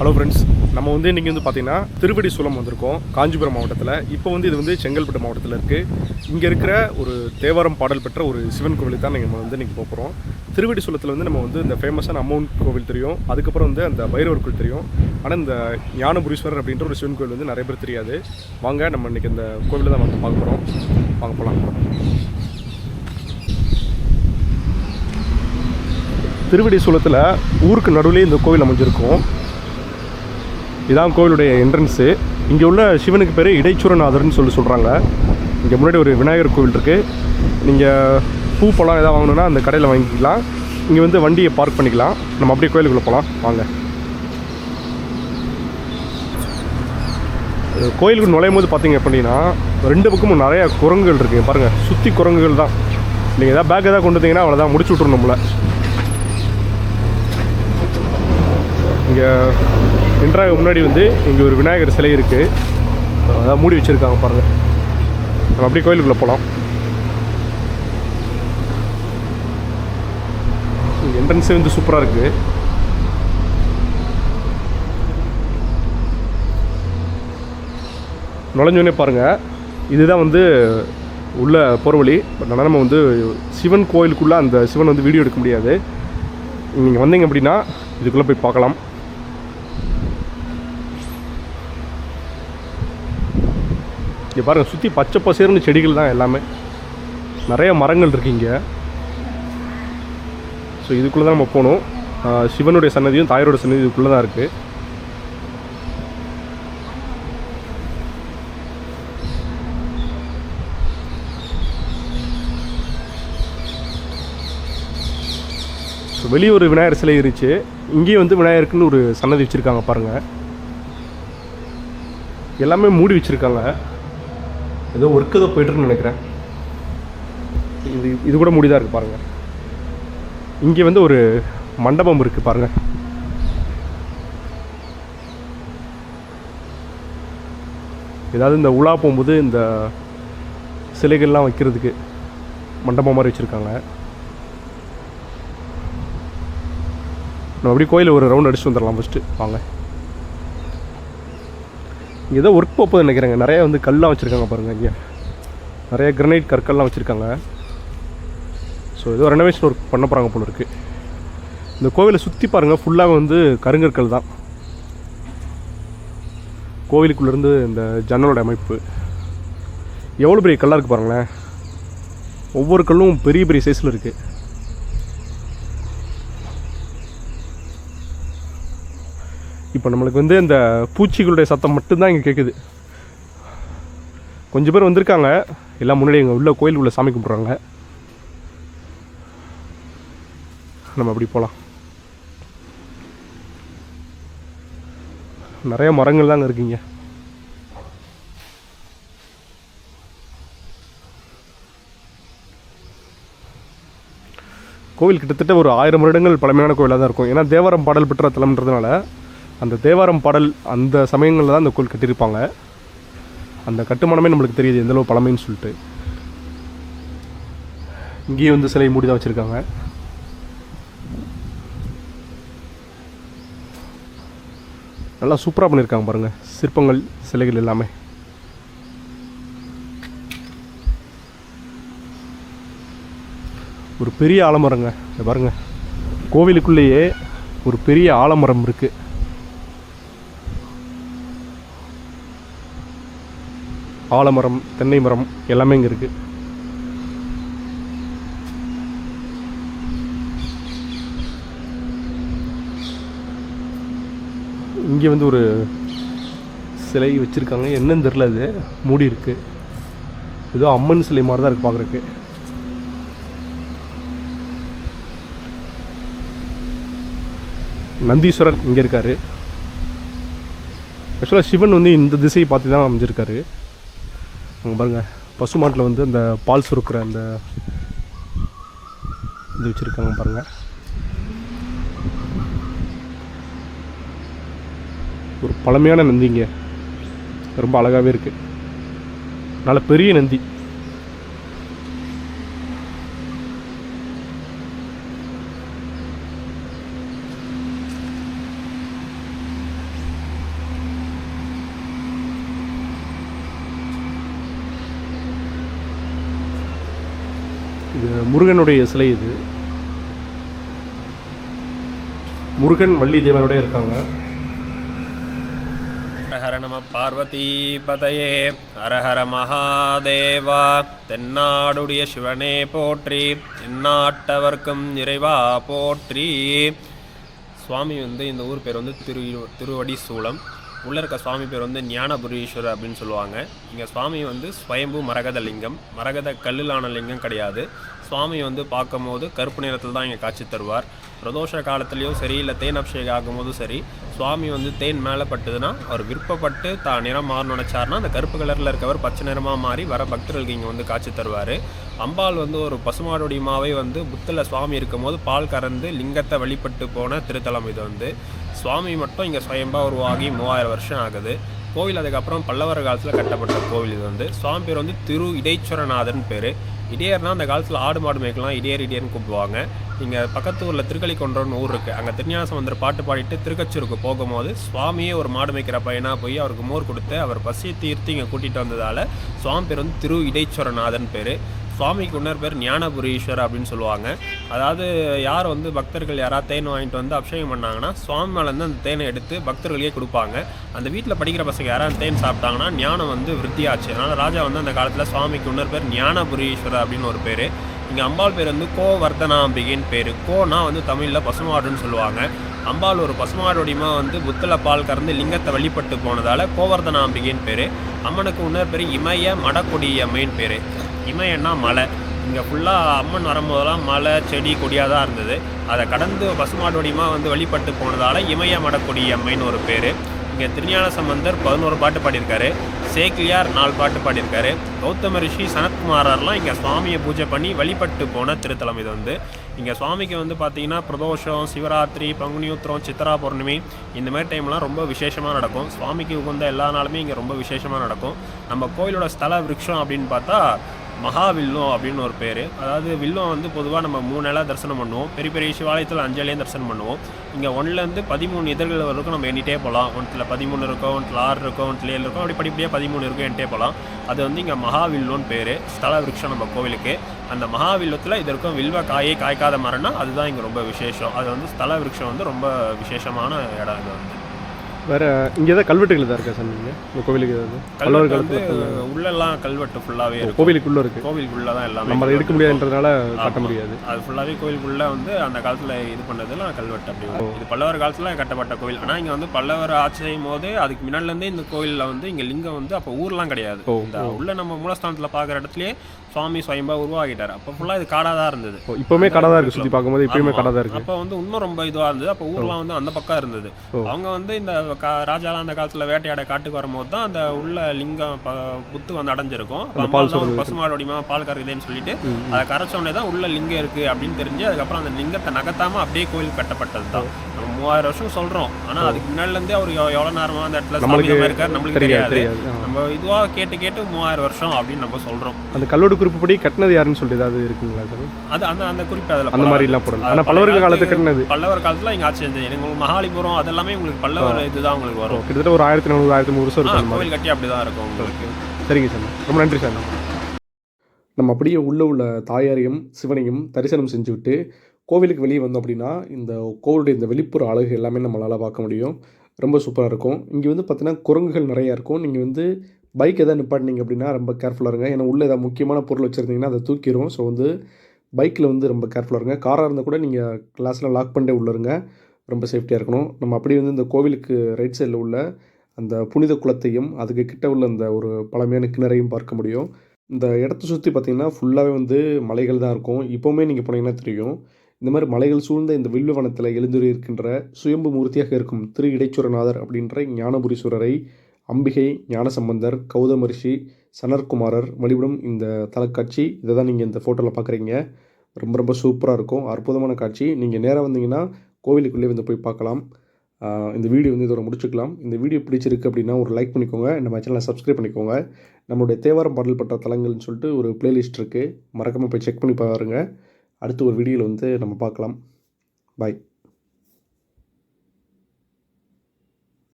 Hello friends நம்ம வந்து இன்றைக்கி வந்து பார்த்திங்கன்னா திருவடி சுலம் வந்திருக்கோம் காஞ்சிபுரம் மாவட்டத்தில். இப்போ வந்து இது வந்து செங்கல்பட்டு மாவட்டத்தில் இருக்குது இங்கே இருக்கிற ஒரு தேவாரம் பாடல் பெற்ற ஒரு சிவன் கோவிலுக்கு தான் நம்ம வந்து இன்றைக்கி போகிறோம் திருவடி சுலத்தில் வந்து நம்ம வந்து இந்த ஃபேமஸான அம்மன் கோவில் தெரியும். அதுக்கப்புறம் வந்து அந்த பைரவர் கோவில் தெரியும். ஆனால் இந்த ஞானபுரீஸ்வரர் அப்படின்ற ஒரு சிவன் கோவில் வந்து நிறைய பேர் தெரியாது. வாங்க நம்ம இன்றைக்கி இந்த கோவிலை தான் வந்து பார்க்க போகிறோம் வாங்க போகலாம் திருவடி சுலத்தில் ஊருக்கு நடுவில் இந்த கோவில் அமைஞ்சிருக்கும். இதான் கோவிலுடைய என்ட்ரன்ஸு இங்கே உள்ள சிவனுக்கு பேர் இடைச்சூரநாதர்னு சொல்லி சொல்கிறாங்க இங்கே முன்னாடி ஒரு விநாயகர் கோவில் இருக்குது நீங்கள் பூ பழம் எதாவது வாங்கணுன்னா அந்த கடையில் வாங்கிக்கலாம். இங்கே வந்து வண்டியை பார்க் பண்ணிக்கலாம். நம்ம அப்படியே கோயிலுக்குள்ளே போகலாம் வாங்க. கோயிலுக்கு நுழையும் போது பார்த்தீங்க அப்படின்னா ரெண்டு பக்கமும் நிறையா குரங்குகள் இருக்குது பாருங்கள் சுற்றி குரங்குகள் தான். நீங்கள் எதாவது பேக் எதாவது கொண்டு வந்தீங்கன்னா அவ்வளோதான் முடிச்சு விட்ருணும் நம்மளை இங்கே என்ட்ராக முன்னாடி வந்து இங்கே ஒரு விநாயகர் சிலை இருக்குது அதான் மூடி வச்சுருக்காங்க பாருங்கள் நம்ம அப்படியே கோயிலுக்குள்ளே போகலாம் இங்கே என்ட்ரன்ஸே வந்து சூப்பராக இருக்குது நுழைஞ்சோடனே பாருங்கள் இதுதான் வந்து உள்ள போர்வழி பட் ஆனால் நம்ம வந்து சிவன் கோயிலுக்குள்ளே அந்த சிவன் வந்து வீடியோ எடுக்க முடியாது. நீங்கள் வந்தீங்க அப்படின்னா இதுக்குள்ளே போய் பார்க்கலாம். இங்கே பாருங்கள் சுற்றி பச்சை பசேர்னு செடிகள் தான் எல்லாமே. நிறைய மரங்கள் இருக்கு இங்கே. ஸோ இதுக்குள்ளே தான் நம்ம போகணும். சிவனுடைய சன்னதியும் தாயரோட சன்னதி இதுக்குள்ளே தான் இருக்குது ஸோ வெளியே ஒரு விநாயகர் சிலை இருந்துச்சு. இங்கேயும் வந்து விநாயகருக்குன்னு ஒரு சன்னதி வச்சுருக்காங்க பாருங்கள் எல்லாமே மூடி வச்சுருக்காங்க. ஏதோ ஒர்க்கு ஏதோ போயிட்டுருக்குன்னு நினைக்கிறேன். இது இது கூட முடிதாக இருக்குது பாருங்கள் இங்கே வந்து ஒரு மண்டபம் இருக்குது பாருங்கள் ஏதாவது இந்த உலா போகும்போது இந்த சிலைகள்லாம் வைக்கிறதுக்கு மண்டபம் மாதிரி வச்சுருக்காங்க. நம்ம அப்படியே கோயிலில் ஒரு ரவுண்ட் அடிச்சுட்டு வந்துடலாம் ஃபஸ்ட்டு வாங்க. இங்கே ஏதோ ஒர்க் போகுது நினைக்கிறேங்க. நிறைய வந்து கல்லாம் வச்சுருக்காங்க பாருங்கள் இங்கே. நிறைய கிரனைட் கற்கள்லாம் வச்சுருக்காங்க. ஸோ ஏதோ ரெனோவேஷன் ஒர்க் பண்ண போகிறாங்க போல இருக்குது இந்த கோவிலை சுற்றி பாருங்கள் ஃபுல்லாக வந்து கருங்கற்கள் தான். கோவிலுக்குள்ளேருந்து இந்த ஜன்னலோட அமைப்பு. எவ்வளோ பெரிய கல்லாக இருக்குது பாருங்களேன். ஒவ்வொரு கல்லும் பெரிய பெரிய சைஸில் இருக்குது இப்போ நம்மளுக்கு வந்து இந்த பூச்சிகளுடைய சத்தம் மட்டும்தான் இங்கே கேட்குது கொஞ்சம் பேர் வந்திருக்காங்க. எல்லாம் முன்னாடி எங்கள் உள்ள கோயில் உள்ள சாமி கும்பிட்றாங்க. நம்ம அப்படி போகலாம் நிறைய மரங்கள் தாங்க இருக்குங்க. கோவில் கிட்டத்தட்ட ஒரு ஆயிரம் வருடங்கள் பழமையான கோயிலாக தான் இருக்கும். ஏன்னா தேவாரம் பாடல் பெற்ற தலம்ன்றதுனால அந்த தேவாரம் பாடல் அந்த சமயங்களில் தான் அந்த கோயில் கட்டியிருப்பாங்க. அந்த கட்டுமானமே நம்மளுக்கு தெரியுது எந்தளவு பழமைன்னு சொல்லிட்டு. இங்கேயும் வந்து சிலை மூடி தான் வச்சுருக்காங்க. நல்லா சூப்பராக பண்ணியிருக்காங்க பாருங்கள் சிற்பங்கள் சிலைகள் எல்லாமே. ஒரு பெரிய ஆலமரங்க பாருங்கள் கோவிலுக்குள்ளேயே ஒரு பெரிய ஆலமரம் இருக்குது ஆலமரம் தென்னை மரம் எல்லாமே இங்கே இருக்குது இங்கே வந்து ஒரு சிலை வச்சுருக்காங்க. என்னன்னு தெரில அது. மூடி இருக்கு. ஏதோ அம்மன் சிலை மாதிரி தான் இருக்குது பார்க்குறக்கு நந்தீஸ்வரர் இங்கே இருக்கார். ஆக்சுவலாக சிவன் வந்து இந்த திசையை பார்த்து தான் அமைஞ்சிருக்காரு. அங்கே பாருங்கள் பசுமாட்டில் வந்து அந்த பால் சுருக்கிற அந்த இது வச்சுருக்காங்க பாருங்கள் ஒரு பழமையான நந்திங்க. ரொம்ப அழகாகவே இருக்குது நல்ல பெரிய நந்தி. இது முருகனுடைய சிலை இது. முருகன் வள்ளி தேவனோட இருக்காங்க. ஹர நம பார்வதி பதையே ஹரஹர மகாதேவா தென்னாடுடைய சிவனே போற்றி எந்நாட்டவர்க்கும் இறைவா போற்றி. சுவாமி வந்து இந்த ஊர் பேர் வந்து திரு திருவடி சூளம் உள்ளே இருக்க சுவாமி பேர் வந்து ஞானபுரீஸ்வரர் அப்படின்னு சொல்லுவாங்க. இங்கே சுவாமி வந்து ஸ்வயம்பு மரகத லிங்கம் மரகத கல்லிலான லிங்கம் கிடையாது. சுவாமி வந்து பார்க்கும்போது கருப்பு நிறத்தில் தான் இங்கே காட்சி தருவார். பிரதோஷ காலத்துலேயும் சரி இல்லை தேன் அபிஷேகம் ஆகும்போதும் சரி சுவாமி வந்து தேன் மேலே பட்டுதுன்னா அவர் விருப்பப்பட்டு தான் நிறம் மாறணும் நினச்சார்னா அந்த கருப்பு கலரில் இருக்கவர் பச்சை நிறமாக மாறி வர பக்தர்களுக்கு இங்கே வந்து காட்சி தருவார். அம்பாள் வந்து ஒரு பசுமாடுடியமாவே வந்து புத்தில் சுவாமி இருக்கும்போது பால் கறந்து லிங்கத்தை வழிபட்டு போன திருத்தலம் இது வந்து. சுவாமி மட்டும் இங்கே சுயம்பா உருவாகி மூவாயிரம் வருஷம் ஆகுது. கோவில் அதுக்கப்புறம் பல்லவர் காலத்தில் கட்டப்பட்ட கோவில் இது வந்து. சுவாமி பேர் வந்து திரு இடைச்சுரநாதன் பேர். இடையர்னா அந்த காலத்தில் ஆடு மாடு மேய்க்கலாம் இடையர் இடையர்னு கூப்பிடுவாங்க. இங்கே பக்கத்து ஊரில் திருக்கலிக்கொன்றன்னு ஊர் இருக்குது அங்கே திருஞான சம்பந்தர் பாட்டு பாடிட்டு திருக்கச்சூருக்கு போகும்போது சுவாமியே ஒரு மாடு மேய்க்கிற பையனாக போய் அவருக்கு மோர் கொடுத்து அவர் பசியை தீர்த்து இங்கே கூட்டிகிட்டு வந்ததால் சுவாமி பேர் வந்து திரு இடைச்சுரநாதன் பேர். சுவாமிக்கு இன்னொரு பேர் ஞானபுரீஸ்வர் அப்படின்னு சொல்லுவாங்க. அதாவது யார் வந்து பக்தர்கள் யாராவது தேன் வாங்கிட்டு வந்து அபிஷேகம் பண்ணாங்கன்னா சுவாமி மேலேருந்து அந்த தேனை எடுத்து பக்தர்களே கொடுப்பாங்க. அந்த வீட்டில் படிக்கிற பசங்க யாராவது தேன் சாப்பிட்டாங்கன்னா ஞானம் வந்து விருத்தியாச்சு. அதனால் ராஜா வந்து அந்த காலத்தில் சுவாமிக்கு இன்னொரு பேர் ஞானபுரீஸ்வரர் அப்படின்னு ஒரு பேர். இங்கே அம்பாள் பேர் வந்து கோவர்தனாம்பிகைன்னு பேர். கோனா வந்து தமிழில் பசுமாடுன்னு சொல்லுவாங்க. அம்பாள் ஒரு பசுமாடோடியமா வந்து புத்தல பால் கறந்து லிங்கத்தை வழிபட்டு போனதால் கோவர்தனாம்பிகைன்னு பேர். அம்மனுக்கு இன்னொரு பேர் இமய மடக்கொடி அம்மைன்னு பேர். இமயன்னா மலை இங்கே ஃபுல்லாக அம்மன் வரும்போதெல்லாம் மலை செடி கொடியாக தான் இருந்தது. அதை கடந்து பசுமாடோடியமாக வந்து வழிபட்டு போனதால் இமய மடக்கொடி அம்மைன்னு ஒரு பேர். இங்கே திருஞான சம்பந்தர் பதினோரு பாட்டு பாடியிருக்காரு. சேக்கிலியார் நாலு பாட்டு பாடியிருக்காரு. கௌதம ரிஷி சனத்குமாரர்லாம் இங்கே சுவாமியை பூஜை பண்ணி வழிபட்டு போன திருத்தலம் இது வந்து. இங்கே சுவாமிக்கு வந்து பார்த்தீங்கன்னா பிரதோஷம் சிவராத்திரி பங்குனி உத்திரம் சித்ரா பௌர்ணமி இந்த மாதிரி டைம்லாம் ரொம்ப விசேஷமாக நடக்கும். சுவாமிக்கு உகந்த எல்லா நாளுமே இங்கே ரொம்ப விசேஷமாக நடக்கும். நம்ம கோயிலோட ஸ்தல விருட்சம் அப்படின்னு பார்த்தா மகாவில்லம் அப்படின்னு ஒரு பேர். அதாவது வில்லம் வந்து பொதுவாக நம்ம மூணு நாளாக தரிசனம் பண்ணுவோம். பெரிய பெரிய சிவாலயத்தில் அஞ்சலையும் தரிசனம் பண்ணுவோம். இங்கே ஒன்றுலேருந்து பதிமூணு இதழ்கள் வரைக்கும் நம்ம எண்ணிட்டே போகலாம் ஒன்றில் பதிமூணு இருக்கும் ஒன்றில் ஆறு இருக்கும் ஒன்றில் ஏழு இருக்கும். அப்படி படிப்படியாக பதிமூணு இருக்கும் எண்ணிட்டே போகலாம் அது வந்து இங்கே மகாவில்லோன்னு பேர். ஸ்தல விருட்சம் நம்ம கோவிலுக்கு. அந்த மகாவில்லத்தில் இது இருக்கும் வில்வ காயே காய்க்காத மரம்னா அதுதான் இங்கே ரொம்ப விசேஷம். அது வந்து ஸ்தல விருட்சம் வந்து ரொம்ப விசேஷமான இடம் இது வந்து. வேற இங்கே ஏதாவது கல்வெட்டுகள் தான் இருக்கா சார் நீங்கள் இந்த கோவிலுக்கு ஏதாவது? பல்லவர் காலத்தில் உள்ளெல்லாம் கல்வெட்டு ஃபுல்லாகவே இருக்கும். கோவிலுக்குள்ளே இருக்குது கோவிலுக்குள்ள தான் எல்லாமே நம்ம அதை எடுக்க முடியாதுன்றதுனால காட்ட முடியாது. அது ஃபுல்லாகவே கோயிலுக்குள்ள வந்து அந்த காலத்தில் இது பண்ணதெல்லாம் கல்வெட்டு அப்படி. இது பல்லவர் காலத்தில் கட்டப்பட்ட கோவில். ஆனால் இங்கே வந்து பல்லவர் ஆட்சி செய்யும் போது அதுக்கு முன்னாடிலேருந்தே இந்த கோயிலில் வந்து இங்கே லிங்கம் வந்து அப்போ ஊர்லாம் கிடையாது. இந்த உள்ள நம்ம மூலஸ்தானத்தில் பார்க்குற இடத்துலயே சுவாமி சுயம்பா உருவாகிட்டார். அப்போ ஃபுல்லாக இது காடாக தான் இருந்தது இப்போவுமே கடை தான் இருக்குது சுற்றி பார்க்கும்போது இப்போயுமே ஆமா. கடை தான் இருக்குது அப்போ வந்து இன்னும் ரொம்ப இதுவாக இருந்தது. அப்போ ஊர்லாம் வந்து அந்த பக்கம் இருந்தது. அவங்க வந்து இந்த கா- ராஜாலாம் அந்த காலத்தில் வேட்டையாட காட்டுக்கு வரும்போது தான் அந்த உள்ள லிங்கம் புத்து வந்து அடைஞ்சிருக்கும். பால் பசுமாடோடிமா பால் கறக்குதுன்னு சொல்லிட்டு அதை கரைச்ச உடனே தான் உள்ள லிங்கம் இருக்கு அப்படின்னு தெரிஞ்சு அதுக்கப்புறம் அந்த லிங்கத்தை நகர்த்தாம அப்படியே கோயில் கட்டப்பட்டது தான். நம்ம மூவாயிரம் வருஷம் சொல்றோம். ஆனா அதுக்கு முன்னாடில இருந்தே அவர் எவ்வ- எவ்வளவு நேரமா அந்த இடத்துல சாமி இருக்காரு நம்மளுக்கு தெரியாது. நம்ம இதுவா கேட்டு கேட்டு மூவாயிரம் வருஷம் அப்படின்னு நம்ம சொல்றோம். அந்த கல்லோடு குறிப்புப்படி கட்டினது யாருன்னு சொல்லிட்டு ஏதாவது இருக்குங்களா சார்? அது அந்த அந்த குறிப்பு அதுல அந்த போடாது. மாதிரி எல்லாம் போடணும் ஆனால் பல்லவர்கள் பழைய காலத்து கட்டினது. பல்லவர் காலத்துல இங்க ஆட்சி செஞ்சது உங்களுக்கு மகாலிபுரம் அதெல்லாமே உங்களுக்கு பல்லவர் இதுதான் உங்களுக்கு வரும். கிட்டத்தட்ட ஒரு ஆயிரத்தி நானூறு ஆயிரத்தி நூறு வருஷம் இருக்கும் கோவில் கட்டி அப்படிதான் இருக்கும் உங்களுக்கு. சரிங்க சார். ரொம்ப நன்றி சார். நம்ம அப்படியே உள்ள உள்ள தாயாரையும் சிவனையும் தரிசனம் செஞ்சுவிட்டு கோவிலுக்கு வெளியே வந்தோம் அப்படின்னா இந்த கோவிலுடைய இந்த வெளிப்புற அழகு எல்லாமே நம்மளால் பார்க்க முடியும். ரொம்ப சூப்பராக இருக்கும். இங்கே வந்து பார்த்தீங்கன்னா குரங்குகள் நிறையா இருக்கும். நீங்கள் வந்து பைக் எதாவது நிப்பாட்டினீங்க அப்படின்னா ரொம்ப கேர்ஃபுல்லாக இருங்க. ஏன்னா உள்ளே ஏதாவது முக்கியமான பொருள் வச்சுருந்தீங்கன்னா அதை தூக்கிடும் ஸோ வந்து பைக்கில் வந்து ரொம்ப கேர்ஃபுல்லாக இருங்க. காராக இருந்தால் கூட நீங்கள் கிளாஸில் லாக் பண்ணிட்டே உள்ள இருங்க. ரொம்ப சேஃப்டியாக இருக்கணும். நம்ம அப்படியே வந்து இந்த கோவிலுக்கு ரைட் சைடில் உள்ள அந்த புனித குளத்தையும் அதுக்கு கிட்ட உள்ள அந்த ஒரு பழமையான கிணறையும் பார்க்க முடியும். இந்த இடத்த சுற்றி பார்த்தீங்கன்னா ஃபுல்லாகவே வந்து மலைகள் தான் இருக்கும். இப்போவுமே நீங்கள் போனீங்கன்னா தெரியும். இந்த மாதிரி மலைகள் சூழ்ந்த இந்த வில்லுவனத்தில் எழுந்துரை இருக்கின்ற சுயம்பு மூர்த்தியாக இருக்கும் திரு இடைச்சுரநாதர் அப்படின்ற ஞானபுரீஸ்வரரை அம்பிகை ஞானசம்பந்தர் கௌதமரிஷி சனற்குமாரர் வழிபடும் இந்த தலக்காட்சி. இதை தான் நீங்கள் இந்த ஃபோட்டோவில் பார்க்குறீங்க ரொம்ப ரொம்ப சூப்பராக இருக்கும். அற்புதமான காட்சி. நீங்கள் நேராக வந்தீங்கன்னா கோவிலுக்குள்ளே வந்து போய் பார்க்கலாம் இந்த வீடியோ வந்து இதோட முடிச்சுக்கலாம். இந்த வீடியோ பிடிச்சிருக்கு அப்படின்னா ஒரு லைக் பண்ணிக்கோங்க. நம்ம சேனலை சப்ஸ்கிரைப் பண்ணிக்கோங்க. நம்மளுடைய தேவாரம் பாடல் பட்ட தலங்கள்னு சொல்லிட்டு ஒரு பிளேலிஸ்ட் இருக்குது மறக்காமல் போய் செக் பண்ணி பாருங்கள் அடுத்து ஒரு வீடியோவில் வந்து நம்ம பார்க்கலாம் பாய்